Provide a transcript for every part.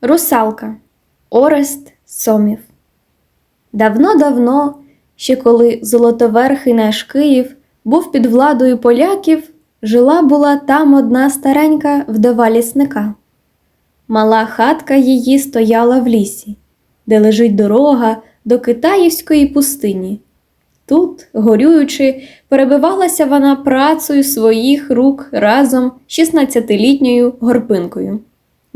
Русалка Орест Сомів. Давно-давно, ще коли золотоверхий наш Київ був під владою поляків, жила була там одна старенька вдова лісника. Мала хатка її стояла в лісі, де лежить дорога до Китаївської пустині. Тут, горюючи, перебивалася вона працею своїх рук разом з 16-літньою горпинкою,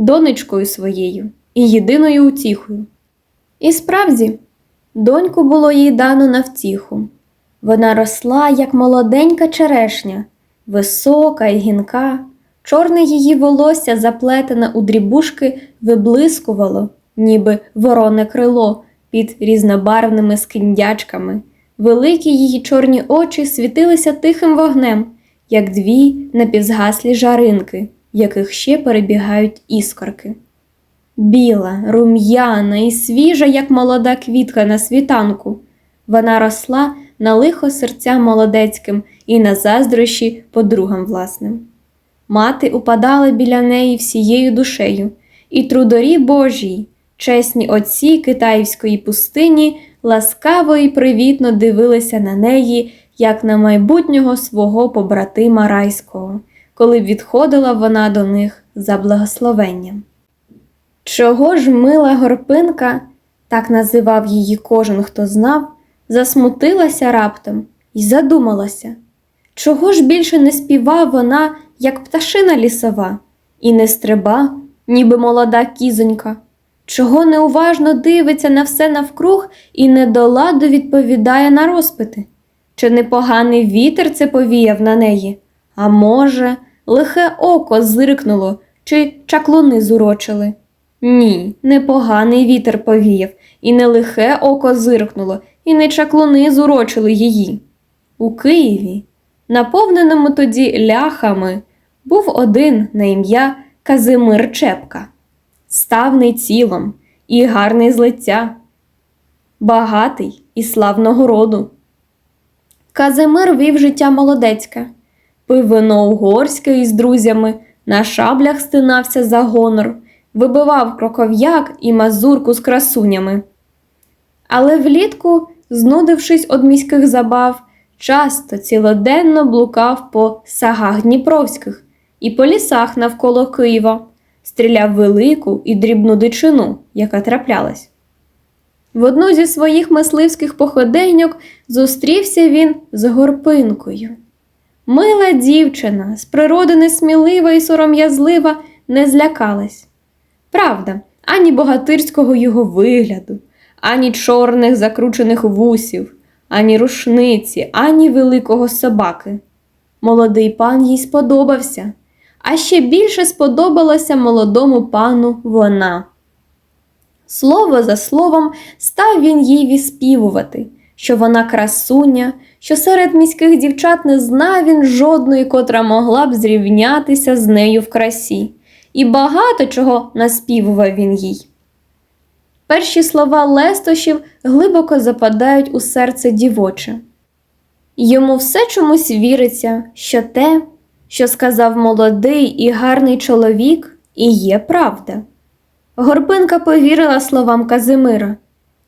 донечкою своєю і єдиною утіхою. І справді, доньку було їй дано на втіху. Вона росла, як молоденька черешня, висока і гінка, чорне її волосся, заплетене у дрібушки, виблискувало, ніби вороне крило під різнобарвними скиндячками. Великі її чорні очі світилися тихим вогнем, як дві напівзгаслі жаринки, яких ще перебігають іскорки. Біла, рум'яна і свіжа, як молода квітка на світанку, вона росла на лихо серця молодецьким і на заздрощі подругам власним. Мати упадала біля неї всією душею, і трударі Божій, чесні отці китаївської пустині, ласкаво і привітно дивилися на неї, як на майбутнього свого побратима райського, коли відходила вона до них за благословенням. Чого ж мила горпинка, так називав її кожен, хто знав, засмутилася раптом і задумалася, чого ж більше не співа вона, як пташина лісова, і не стриба, ніби молода кізонька, чого неуважно дивиться на все навкруг і недоладу відповідає на розпити? Чи непоганий вітер це повіяв на неї? А може, лихе око зиркнуло, чи чаклуни зурочили? Ні, непоганий вітер повіяв, і не лихе око зиркнуло, і не чаклуни зурочили її. У Києві, наповненому тоді ляхами, був один на ім'я Казимир Чепка, ставний цілом і гарний з лиця, багатий і славного роду. Казимир вів життя молодецьке, пив вино угорське із друзями, на шаблях стинався за гонор, вибивав кроков'як і мазурку з красунями. Але влітку, знудившись од міських забав, часто цілоденно блукав по сагах Дніпровських і по лісах навколо Києва, стріляв велику і дрібну дичину, яка траплялась. В одну зі своїх мисливських походеньок зустрівся він з горпинкою. Мила дівчина, з природи несмілива і сором'язлива, не злякалась. Правда, ані богатирського його вигляду, ані чорних закручених вусів, ані рушниці, ані великого собаки. Молодий пан їй сподобався, а ще більше сподобалася молодому пану вона. Слово за словом став він їй віспівувати, що вона красуня, що серед міських дівчат не знав він жодної, котра могла б зрівнятися з нею в красі, і багато чого наспівував він їй. Перші слова лестощів глибоко западають у серце дівоче. Йому все чомусь віриться, що те, що сказав молодий і гарний чоловік, і є правда. Горпинка повірила словам Казимира.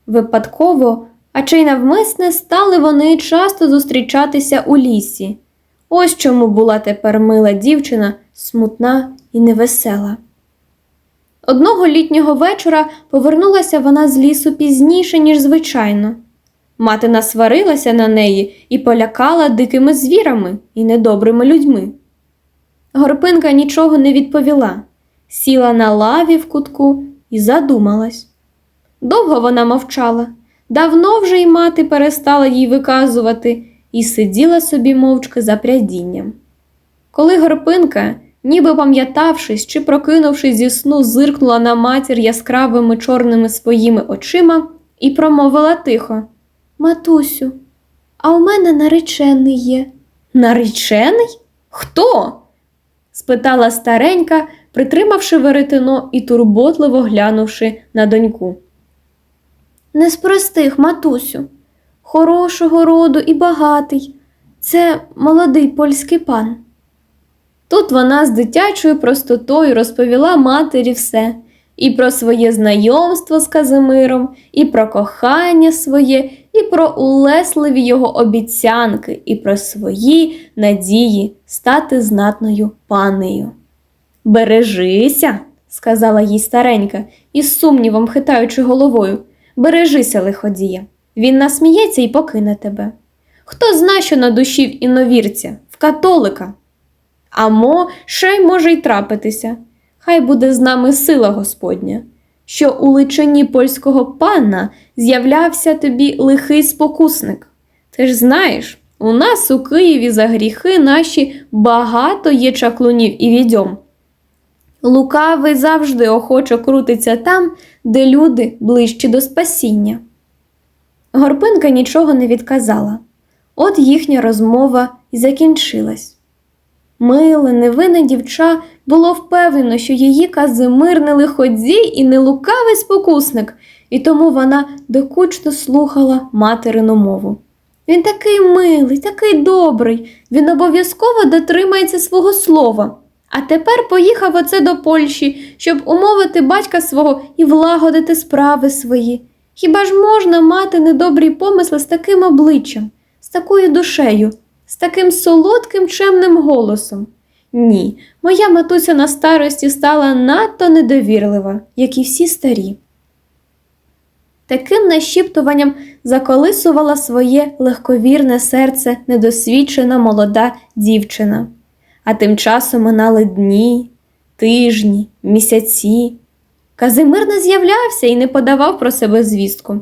Випадково, а чи й навмисне стали вони часто зустрічатися у лісі. Ось чому була тепер мила дівчина, смутна і невесела. Одного літнього вечора повернулася вона з лісу пізніше, ніж звичайно. Мати насварилася на неї і полякала дикими звірами і недобрими людьми. Горпинка нічого не відповіла, сіла на лаві в кутку і задумалась. Довго вона мовчала, давно вже й мати перестала їй виказувати і сиділа собі мовчки за прядінням. Коли горпинка, ніби пам'ятавшись чи прокинувшись зі сну, зиркнула на матір яскравими чорними своїми очима і промовила тихо Матусю, а у мене наречений є. Наречений? Хто? спитала старенька, притримавши веретено і турботливо глянувши на доньку. Не з простих, матусю, хорошого роду і багатий. Це молодий польський пан. Тут вона з дитячою простотою розповіла матері все, і про своє знайомство з Казимиром, і про кохання своє, і про улесливі його обіцянки, і про свої надії стати знатною панею. Бережися, сказала їй старенька, із сумнівом хитаючи головою. Бережися, лиходія. Він насміється і покине тебе. Хто зна, що на душі в іновірця, в католика? А мо, ще й може й трапитися. Хай буде з нами сила Господня, що у личині польського пана з'являвся тобі лихий спокусник. Ти ж знаєш, у нас у Києві за гріхи наші багато є чаклунів і відьом. Лукавий завжди охоче крутиться там, де люди ближчі до спасіння. Горпинка нічого не відказала. От їхня розмова і закінчилась. Миле, невинне дівча було впевнено, що її Казимир не лиходій і не лукавий спокусник, і тому вона докучно слухала материну мову. Він такий милий, такий добрий, він обов'язково дотримається свого слова. А тепер поїхав оце до Польщі, щоб умовити батька свого і влагодити справи свої. Хіба ж можна мати недобрі помисли з таким обличчям, з такою душею, з таким солодким чемним голосом? Ні, моя матуся на старості стала надто недовірлива, як і всі старі. Таким нашіптуванням заколисувала своє легковірне серце недосвідчена молода дівчина. А тим часом минали дні, тижні, місяці. Казимир не з'являвся і не подавав про себе звістку.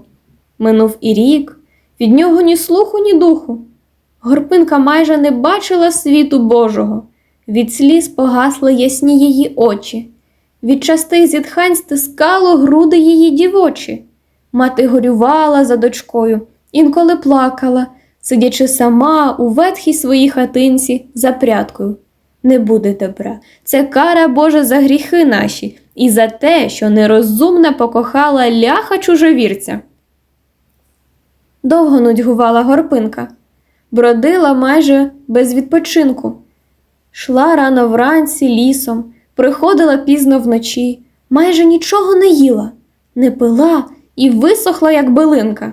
Минув і рік, від нього ні слуху, ні духу. Горпинка майже не бачила світу Божого, від сліз погасли ясні її очі, від частих зітхань стискало груди її дівочі. Мати горювала за дочкою, інколи плакала, сидячи сама у ветхій своїй хатинці за прядкою. Не буде добра. Це кара Божа за гріхи наші і за те, що нерозумна покохала ляха чужовірця. Довго нудьгувала горпинка, бродила майже без відпочинку. Шла рано вранці лісом, приходила пізно вночі, майже нічого не їла, не пила і висохла, як билинка.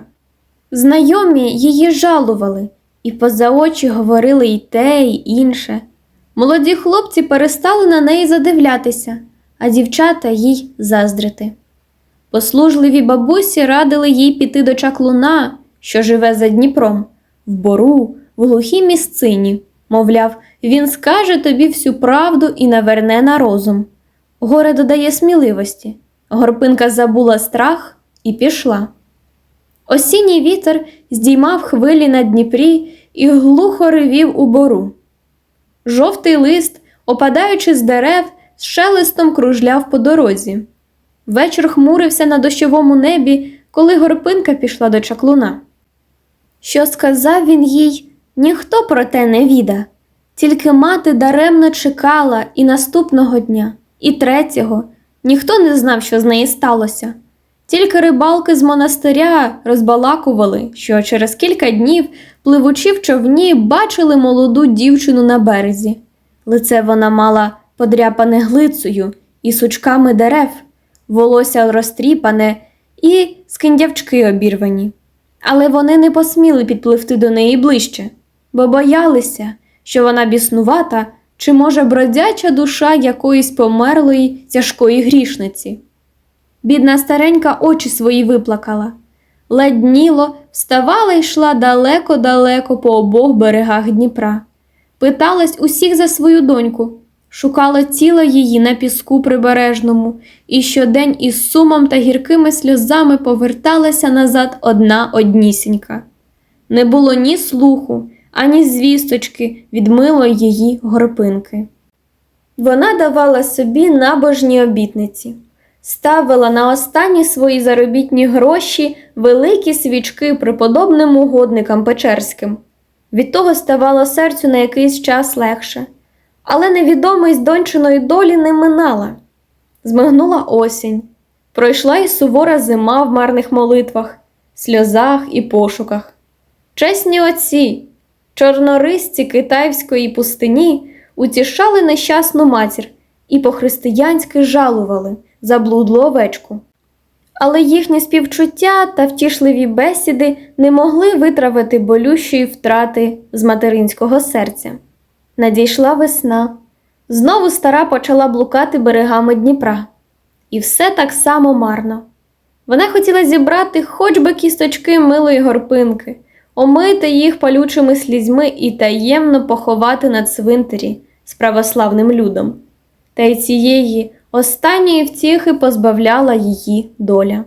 Знайомі її жалували і поза очі говорили й те, й інше. Молоді хлопці перестали на неї задивлятися, а дівчата їй заздрити. Послужливі бабусі радили їй піти до чаклуна, що живе за Дніпром, в бору, в глухій місцині. Мовляв, він скаже тобі всю правду і наверне на розум. Горе додає сміливості. Горпинка забула страх і пішла. Осінній вітер здіймав хвилі на Дніпрі і глухо ревів у бору. Жовтий лист, опадаючи з дерев, з шелестом кружляв по дорозі. Вечір хмурився на дощовому небі, коли горпинка пішла до чаклуна. Що сказав він їй, ніхто про те не віда, тільки мати даремно чекала і наступного дня, і третього, ніхто не знав, що з неї сталося. Тільки рибалки з монастиря розбалакували, що через кілька днів, пливучи в човні, бачили молоду дівчину на березі. Лице вона мала подряпане глицею і сучками дерев, волосся розтріпане і скиндявчки обірвані. Але вони не посміли підпливти до неї ближче, бо боялися, що вона біснувата чи, може, бродяча душа якоїсь померлої тяжкої грішниці. Бідна старенька очі свої виплакала. Ледніло вставала і йшла далеко-далеко по обох берегах Дніпра. Питалась усіх за свою доньку, шукала тіло її на піску прибережному, і щодень із сумом та гіркими сльозами поверталася назад одна однісінька. Не було ні слуху, ані звісточки від милої її горпинки. Вона давала собі набожні обітниці ставила на останні свої заробітні гроші великі свічки преподобним угодникам Печерським. Від того ставало серцю на якийсь час легше, але невідомість дончиної долі не минала. Змигнула осінь, пройшла і сувора зима в марних молитвах, сльозах і пошуках. Чесні отці, чорнорисці китайської пустині утішали нещасну матір і по-християнськи жалували заблудлу овечку. Але їхні співчуття та втішливі бесіди не могли витравити болющої втрати з материнського серця. Надійшла весна. Знову стара почала блукати берегами Дніпра. І все так само марно. Вона хотіла зібрати хоч би кісточки милої горпинки, омити їх палючими слізьми і таємно поховати на цвинтарі з православним людом. Та й цієї останньої втіхи позбавляла її доля.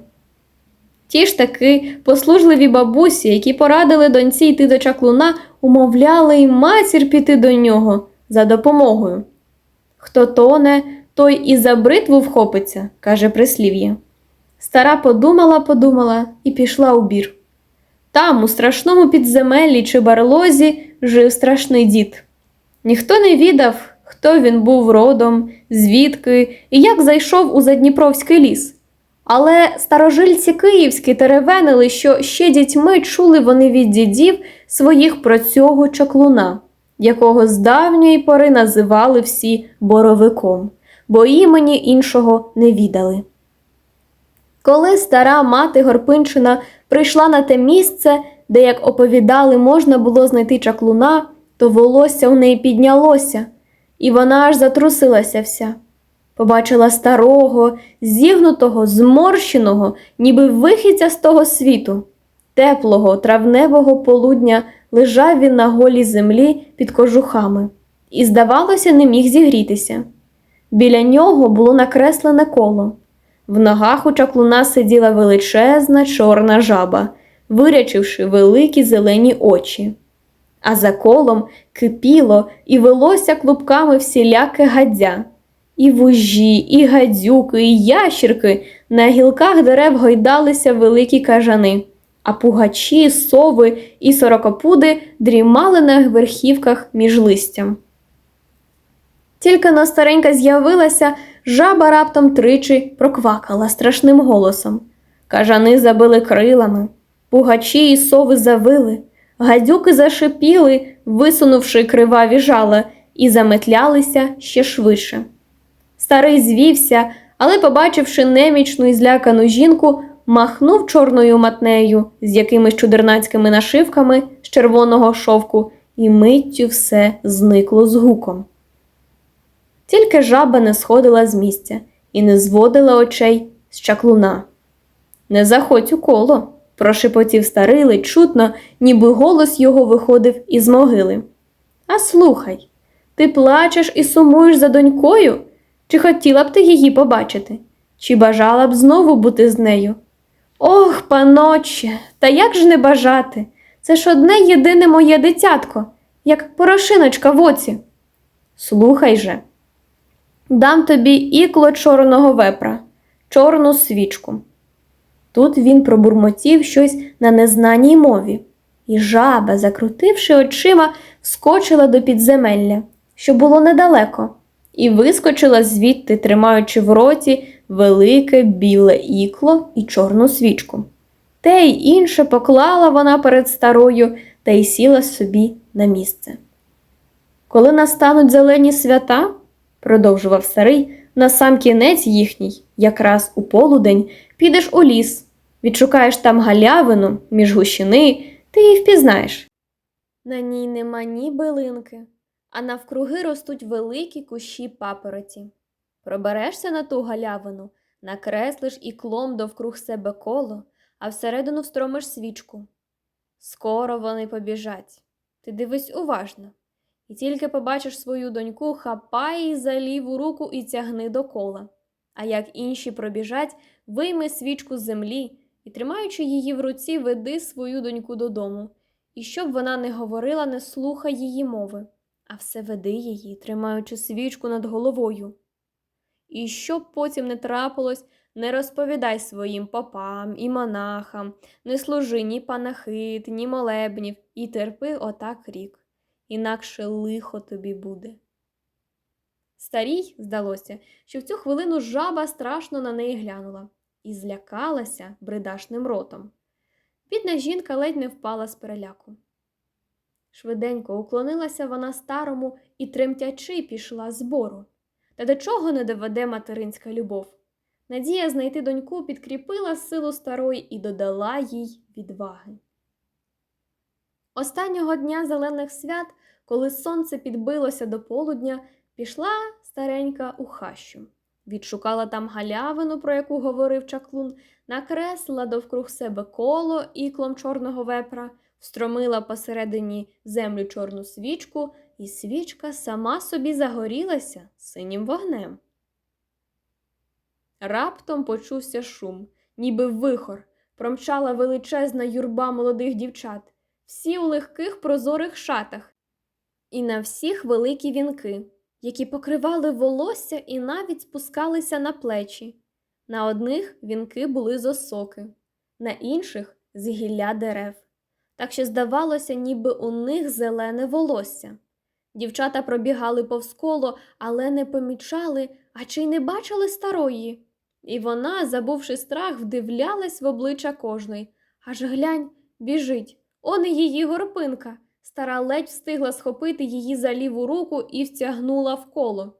Ті ж таки послужливі бабусі, які порадили доньці йти до чаклуна, умовляли й матір піти до нього за допомогою. Хто тоне, той і за бритву вхопиться, каже прислів'я. Стара подумала, подумала і пішла у бір. Там, у страшному підземеллі чи барлозі, жив страшний дід. Ніхто не відав, хто він був родом, звідки і як зайшов у Задніпровський ліс. Але старожильці київські теревенили, що ще дітьми чули вони від дідів своїх про цього чаклуна, якого з давньої пори називали всі боровиком, бо імені іншого не відали. Коли стара мати Горпинчина прийшла на те місце, де, як оповідали, можна було знайти чаклуна, то волосся у неї піднялося, і вона аж затрусилася вся. Побачила старого, зігнутого, зморщеного, ніби вихідця з того світу. Теплого, травневого полудня лежав він на голій землі під кожухами і, здавалося, не міг зігрітися. Біля нього було накреслене коло. В ногах у чаклуна сиділа величезна чорна жаба, вирячивши великі зелені очі. А за колом кипіло і велося клубками всіляке гаддя. І вужі, і гадюки, і ящірки на гілках дерев гойдалися великі кажани, а пугачі, сови і сорокопуди дрімали на верхівках між листям. Тільки но старенька з'явилася, жаба раптом тричі проквакала страшним голосом. Кажани забили крилами, пугачі і сови завили, гадюки зашипіли, висунувши криваві жала, і заметлялися ще швидше. Старий звівся, але, побачивши немічну і злякану жінку, махнув чорною матнею з якимись чудернацькими нашивками з червоного шовку, і миттю все зникло з гуком. Тільки жаба не сходила з місця і не зводила очей з чаклуна. Не заходь у коло, прошепотів старий ледь чутно, ніби голос його виходив із могили. А слухай, ти плачеш і сумуєш за донькою? Чи хотіла б ти її побачити? Чи бажала б знову бути з нею? Ох, паноче, та як ж не бажати? Це ж одне єдине моє дитятко, як порошиночка в оці. Слухай же, дам тобі ікло чорного вепра, чорну свічку. Тут він пробурмотів щось на незнаній мові, і жаба, закрутивши очима, скочила до підземелля, що було недалеко і вискочила звідти, тримаючи в роті велике біле ікло і чорну свічку. Те й інше поклала вона перед старою та й сіла собі на місце. Коли настануть зелені свята, продовжував старий, на сам кінець їхній, якраз у полудень, підеш у ліс, відшукаєш там галявину між гущини, ти її впізнаєш. На ній нема ні билинки, а навкруги ростуть великі кущі папороті. Проберешся на ту галявину, накреслиш іклом довкруг себе коло, а всередину встромиш свічку. Скоро вони побіжать. Ти дивись уважно. І тільки побачиш свою доньку, хапай її за ліву руку і тягни до кола. А як інші пробіжать, вийми свічку з землі і, тримаючи її в руці, веди свою доньку додому. І щоб вона не говорила, не слухай її мови а все веди її, тримаючи свічку над головою. І щоб потім не трапилось, не розповідай своїм попам і монахам, не служи ні панахид, ні молебнів, і терпи отак рік, інакше лихо тобі буде. Старій здалося, що в цю хвилину жаба страшно на неї глянула і злякалася бридашним ротом. Бідна жінка ледь не впала з переляку. Швиденько уклонилася вона старому і тремтячи пішла з бору. Та до чого не доведе материнська любов? Надія знайти доньку підкріпила силу старої і додала їй відваги. Останнього дня зелених свят, коли сонце підбилося до полудня, пішла старенька у хащу. Відшукала там галявину, про яку говорив чаклун, накреслила довкруг себе коло іклом чорного вепра, встромила посередині землю чорну свічку, і свічка сама собі загорілася синім вогнем. Раптом почувся шум, ніби вихор, промчала величезна юрба молодих дівчат, всі у легких прозорих шатах, і на всіх великі вінки, які покривали волосся і навіть спускалися на плечі. На одних вінки були з осоки, на інших з гілля дерев. Так що здавалося, ніби у них зелене волосся. Дівчата пробігали повз коло, але не помічали, а чи й не бачили старої. І вона, забувши страх, вдивлялась в обличчя кожної. Аж глянь, біжить. Он і її горпинка. Стара ледь встигла схопити її за ліву руку і втягнула в коло.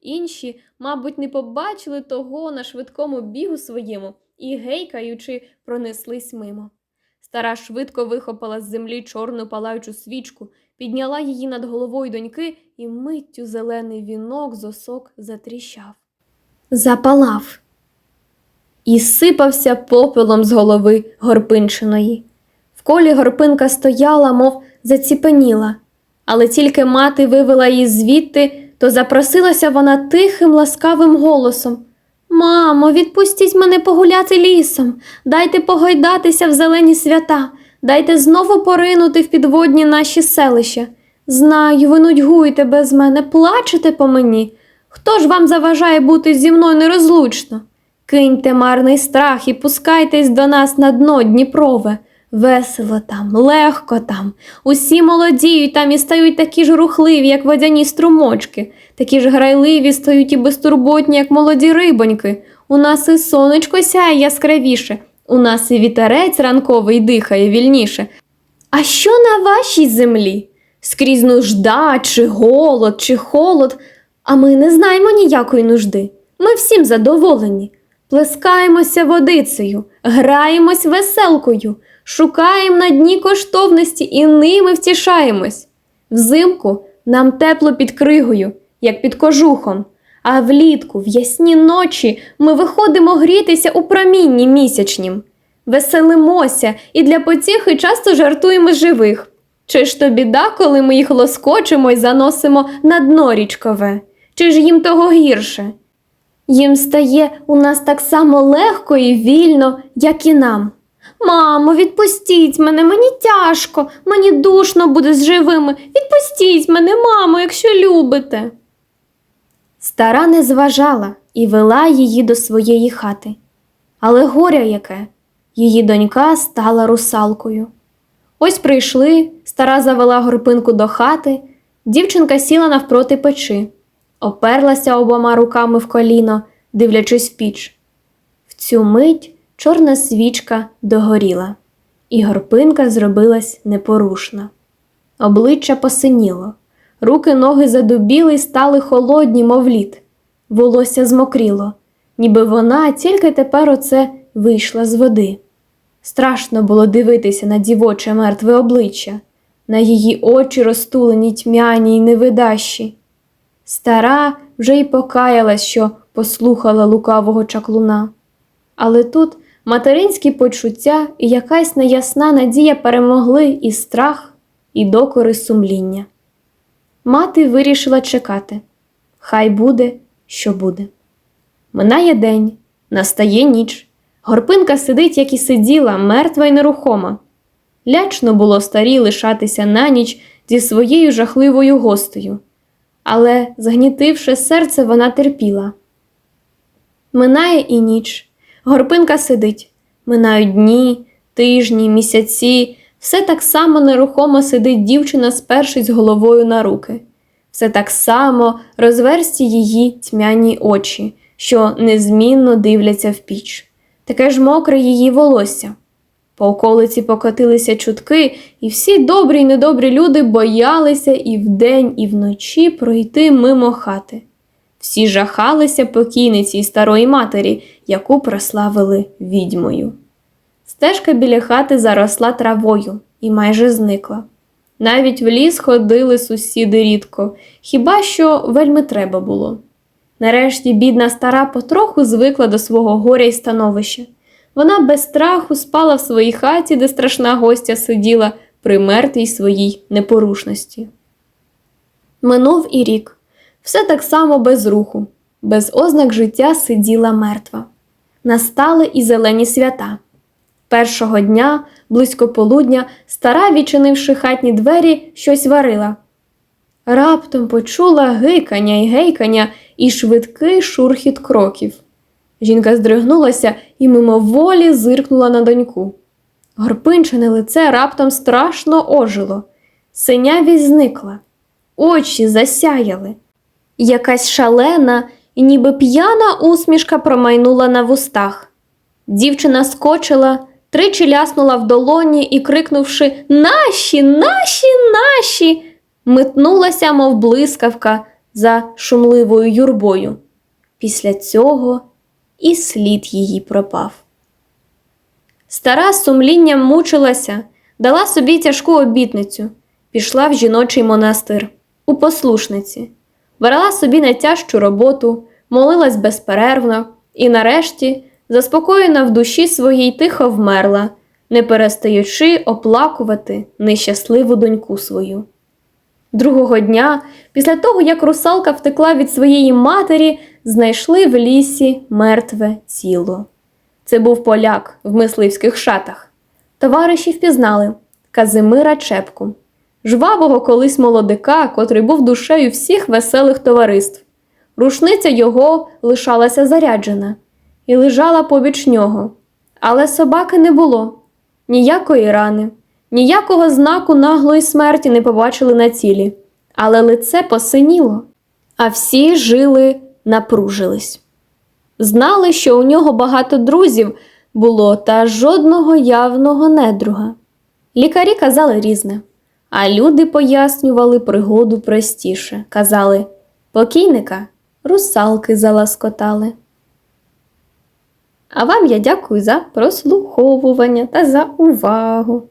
Інші, мабуть, не побачили того на швидкому бігу своєму і, гейкаючи, пронеслись мимо. Стара швидко вихопила з землі чорну палаючу свічку, підняла її над головою доньки, і миттю зелений вінок з осок затріщав. Запалав і сипався попелом з голови горпинчиної. В колі горпинка стояла, мов заціпеніла, але тільки мати вивела її звідти, то запросилася вона тихим, ласкавим голосом. Мамо, відпустіть мене погуляти лісом, дайте погойдатися в зелені свята, дайте знову поринути в підводні наші селища. Знаю, ви нудьгуєте без мене, плачете по мені. Хто ж вам заважає бути зі мною нерозлучно? Киньте марний страх і пускайтесь до нас на дно Дніпрове. Весело там, легко там. Усі молодіють там і стають такі ж рухливі, як водяні струмочки, такі ж грайливі стають і безтурботні, як молоді рибоньки. У нас і сонечко сяє яскравіше, у нас і вітерець ранковий дихає вільніше. А що на вашій землі? Скрізь нужда, чи голод, чи холод, а ми не знаємо ніякої нужди. Ми всім задоволені. Плескаємося водицею, граємось веселкою, шукаємо на дні коштовності і ними втішаємось. Взимку нам тепло під кригою, як під кожухом, а влітку, в ясні ночі, ми виходимо грітися у промінні місячнім. Веселимося і для потіхи часто жартуємо живих. Чи ж то біда, коли ми їх лоскочимо й заносимо на дно річкове? Чи ж їм того гірше? Їм стає у нас так само легко і вільно, як і нам. Мамо, відпустіть мене, мені тяжко, мені душно буде з живими. Відпустіть мене, мамо, якщо любите. Стара не зважала і вела її до своєї хати. Але горя яке, її донька стала русалкою. Ось прийшли, стара завела горпинку до хати, дівчинка сіла навпроти печі оперлася обома руками в коліно, дивлячись в піч. В цю мить чорна свічка догоріла, і горпинка зробилась непорушна. Обличчя посиніло, руки ноги задубіли й стали холодні, мов лід. Волосся змокріло, ніби вона тільки тепер оце вийшла з води. Страшно було дивитися на дівоче мертве обличчя, на її очі розтулені тьмяні й невидащі. Стара вже й покаялась, що послухала лукавого чаклуна. Але тут материнські почуття і якась неясна надія перемогли і страх, і докори сумління. Мати вирішила чекати. Хай буде, що буде. Минає день, настає ніч. Горпинка сидить, як і сиділа, мертва й нерухома. Лячно було старій лишатися на ніч зі своєю жахливою гостею але, згнітивши серце, вона терпіла. Минає і ніч, горпинка сидить, минають дні, тижні, місяці, все так само нерухомо сидить дівчина, спершись головою на руки, все так само розверсті її тьмяні очі, що незмінно дивляться в піч, таке ж мокре її волосся. По околиці покотилися чутки, і всі добрі й недобрі люди боялися і вдень, і вночі пройти мимо хати. Всі жахалися покійниці й старої матері, яку прославили відьмою. Стежка біля хати заросла травою і майже зникла. Навіть в ліс ходили сусіди рідко, хіба що вельми треба було. Нарешті бідна стара потроху звикла до свого горя й становища. Вона без страху спала в своїй хаті, де страшна гостя сиділа при мертвій своїй непорушності. Минув і рік. Все так само без руху, без ознак життя сиділа мертва. Настали і зелені свята. Першого дня, близько полудня, стара, відчинивши хатні двері, щось варила. Раптом почула гикання й гейкання і швидкий шурхіт кроків. Жінка здригнулася і мимоволі зиркнула на доньку. Горпинчине лице раптом страшно ожило, синявість зникла, очі засяяли. Якась шалена і ніби п'яна усмішка промайнула на вустах. Дівчина скочила, тричі ляснула в долоні і, крикнувши Наші, наші, наші, метнулася, мов блискавка, за шумливою юрбою. Після цього і слід її пропав. Стара з сумлінням мучилася, дала собі тяжку обітницю, пішла в жіночий монастир у послушниці, брала собі найтяжчу роботу, молилась безперервно і, нарешті, заспокоєна в душі своїй тихо вмерла, не перестаючи оплакувати нещасливу доньку свою. Другого дня, після того, як русалка втекла від своєї матері, знайшли в лісі мертве тіло. Це був поляк в мисливських шатах. Товариші впізнали Казимира Чепку, жвавого колись молодика, котрий був душею всіх веселих товариств. Рушниця його лишалася заряджена і лежала побіч нього. Але собаки не було, ніякої рани, ніякого знаку наглої смерті не побачили на тілі, але лице посиніло, а всі жили напружились. Знали, що у нього багато друзів було та жодного явного недруга. Лікарі казали різне, а люди пояснювали пригоду простіше. Казали покійника русалки заласкотали. А вам я дякую за прослуховування та за увагу.